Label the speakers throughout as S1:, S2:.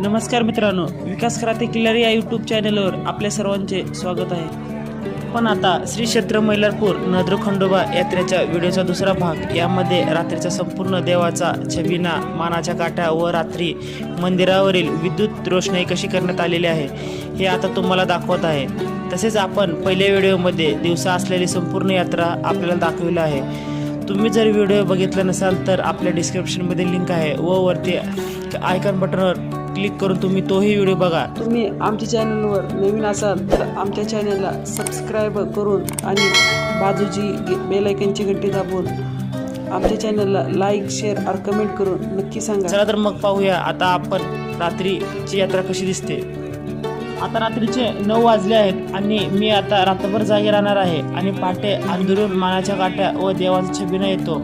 S1: नमस्कार मित्रांनो विकास क्रांती किल्लारी या यूट्यूब चॅनलवर आपल्या सर्वांचे स्वागत आहे. पण आता श्री क्षेत्र मैलारपूर नद्र खंडोबा यात्रेच्या व्हिडिओचा दुसरा भाग. यामध्ये रात्रीचा संपूर्ण देवाचा छबिना मानाच्या काठ्या व रात्री मंदिरावरील विद्युत रोषणाई कशी करण्यात आलेली आहे हे आता तुम्हाला दाखवत आहे. तसेच आपण पहिल्या व्हिडिओमध्ये दिवसा असलेली संपूर्ण यात्रा आपल्याला दाखविली आहे. तुम्ही जर व्हिडिओ बघितला नसाल तर आपल्या डिस्क्रिप्शनमध्ये लिंक आहे व वरती आयकॉन बटनवर क्लिक करून तुम्ही तोही व्हिडिओ बघा.
S2: तुम्ही आमच्या चॅनलवर नवीन असाल तर आमच्या चॅनलला सबस्क्राईब करून आणि बाजूची बेल आयकनची घंटी दाबून आमच्या चॅनलला लाईक शेअर और कमेंट करून नक्की सांगा.
S1: चला तर मग पाहूया. आता आपण रात्रीची यात्रा कशी दिसते? आता रात्रीचे नऊ वाजले आहेत आणि मी आता रात्रभर जागी राहणार आहे आणि पहाटे अंधरून मानाच्या काट्या व देवाचा छबिना येतो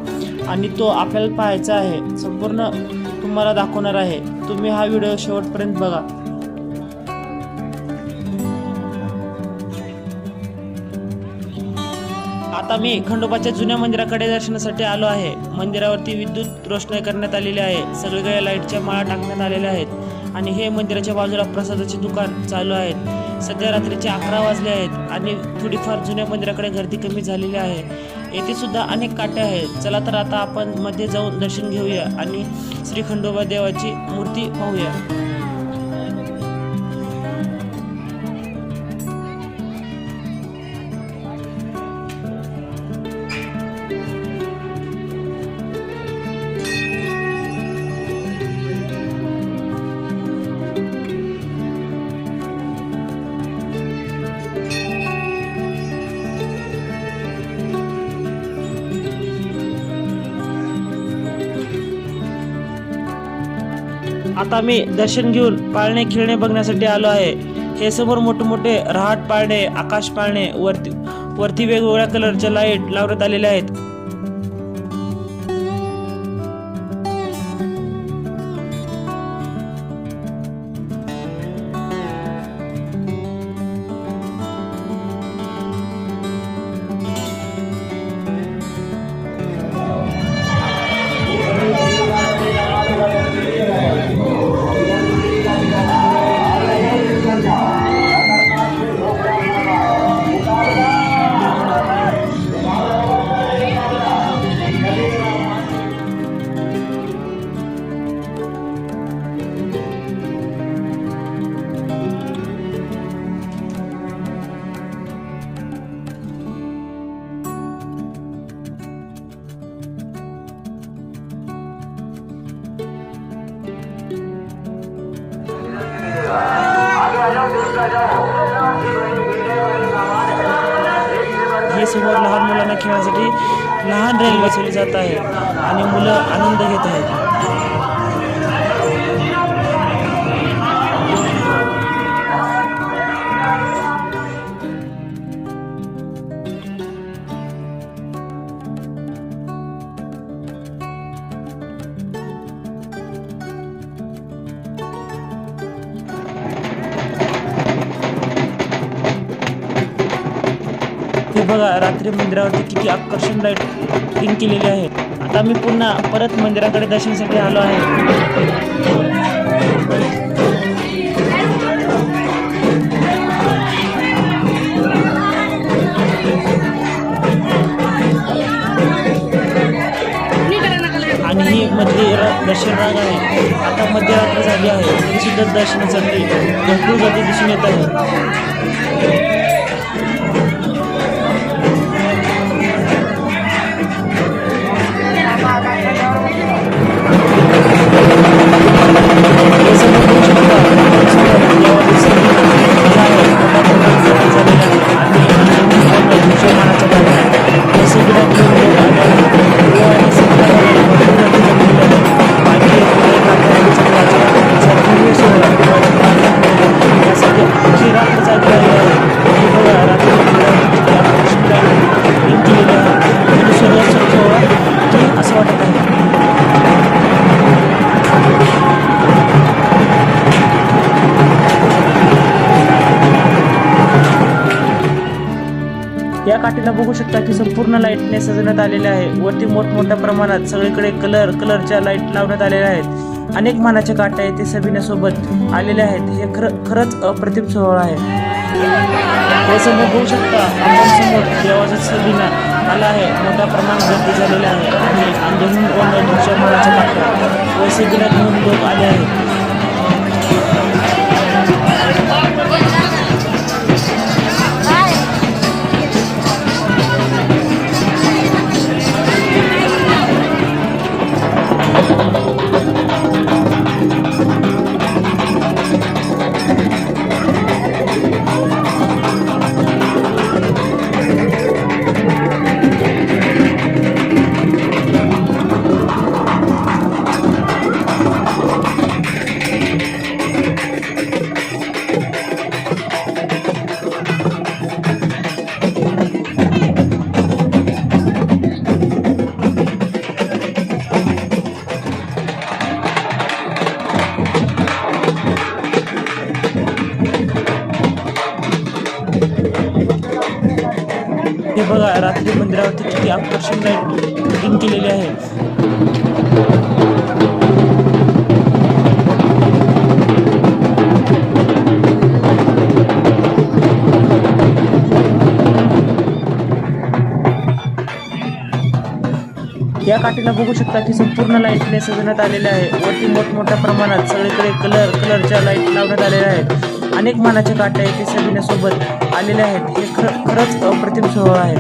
S1: आणि तो आपल्याला पाहायचा आहे. संपूर्ण तुम्हाला दाखवणार आहे. तुम्ही हा व्हिडिओ शेवटपर्यंत बघा. आता मी खंडोबाच्या जुन्या मंदिराकडे दर्शनासाठी आलो आहे. मंदिरावरती विद्युत रोषणाई करण्यात आलेली आहे. सगळीकडे लाईटच्या माळा टाकण्यात आलेल्या आहेत. आणि हे मंदिराच्या बाजूला प्रसादाचे दुकान चालू आहेत सध्या रात्रीचे अकरा वाजले आहेत आणि थोडीफार जुन्या मंदिराकडे गर्दी कमी झालेली आहे. येथे सुद्धा अनेक काटे आहेत. चला तर आता आपण मध्ये जाऊन दर्शन घेऊया आणि श्री खंडोबा देवाची मूर्ती पाहूया. आता मी दर्शन घेऊन पाळणे खेळणे बघण्यासाठी आलो आहे. हे समोर मोठे मोठे रहाट पाळणे आकाश पाळणे वरती वरती वेगवेगळ्या कलरच्या लाइट लावण्यात आलेल्या आहेत. हे समोर लहान मुलांना खेळण्यासाठी लहान रेल बसवली जात आहे आणि मुलं आनंद घेत आहेत. बघा रात्री मंदिरावरती किती आकर्षण लाइट केलेली आहे. आता मी पुन्हा परत मंदिराकडे दर्शनासाठी आलो आहे. आणि ही मंदिर दर्शन राग आहे. आता मध्यरात्र झाली आहे. तरी सुद्धा दर्शनासाठी भरपूर गर्दी दिसून येत आहे. शकता की संपूर्ण लाईटने सजवण्यात आलेले आहे. वरती मोठमोठ्या प्रमाणात सगळीकडे कलर कलरच्या लाइट लावण्यात आलेल्या आहेत. अनेक मानाच्या काट्या येथे सबिन्यासोबत आलेले आहेत. हे खरं खरंच अप्रतिम सोहळा आहे. व समोर शकता. आपण समोर देवाचा सबिना आला आहे. मोठ्या प्रमाणात गर्दी झालेली आहे. आणि आंदोलन व नदीच्या मानाच्या काट्या व सबिना घेऊन लोक आले आहेत. बघा रात्री मंदिरावरती किती आकर्षण लाईटिंग केलेली आहे. या काठीला बघू शकता की संपूर्ण लाईटने सजवण्यात आलेले आहे. वरती मोठमोठ्या प्रमाणात सगळीकडे कलर कलरच्या लाइट लावण्यात आलेल्या आहेत. अनेक मानाच्या काट्या येथे सजवण्यासोबत आलेल्या आहेत. हे खर खरंच अप्रतिम सोहळा आहे.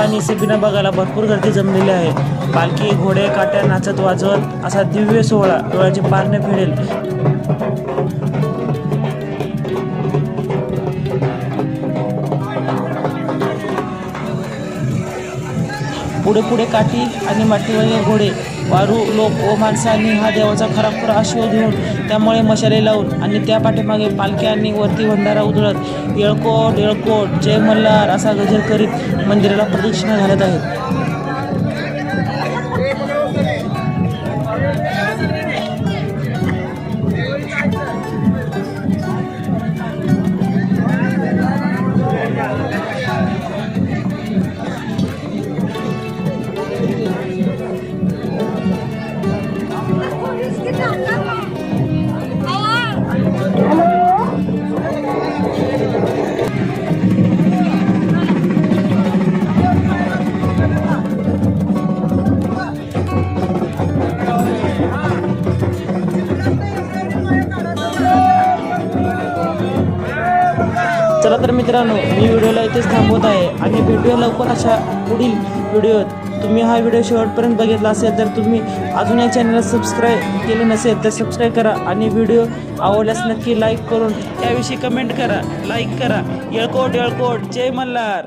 S1: आणि सेबिना बघायला भरपूर गर्दी जमलेली आहे. पालखी घोडे काट्या नाचत वाजवत असा दिव्य सोहळा डोळ्याचे पारणे फेडेल पुढे पुढे काठी आणि मातीवाले घोडे. वारू लोक व माणसांनी हा देवाचा खरा खरा आशीर्वाद घेऊन त्यामुळे मशाले लावून आणि त्या पाठीमागे पालखी आणि वरती भंडारा उधळत येळकोट येळकोट जय मल्हार असा गजर करीत मंदिराला प्रदक्षिणा घालत आहेत. मित्रांनो मी व्हिडिओला इथेच थांबवत आहे आणि व्हिडिओ लवकर अशा पुढील व्हिडिओत. तुम्ही हा व्हिडिओ शेवटपर्यंत बघितला असेल तर तुम्ही अजून या चॅनलला सबस्क्राईब केले नसेल तर सबस्क्राईब करा आणि व्हिडिओ आवडल्यास नक्की लाईक करून त्याविषयी कमेंट करा. लाईक करा. येळकोट येळकोट. जय मल्हार.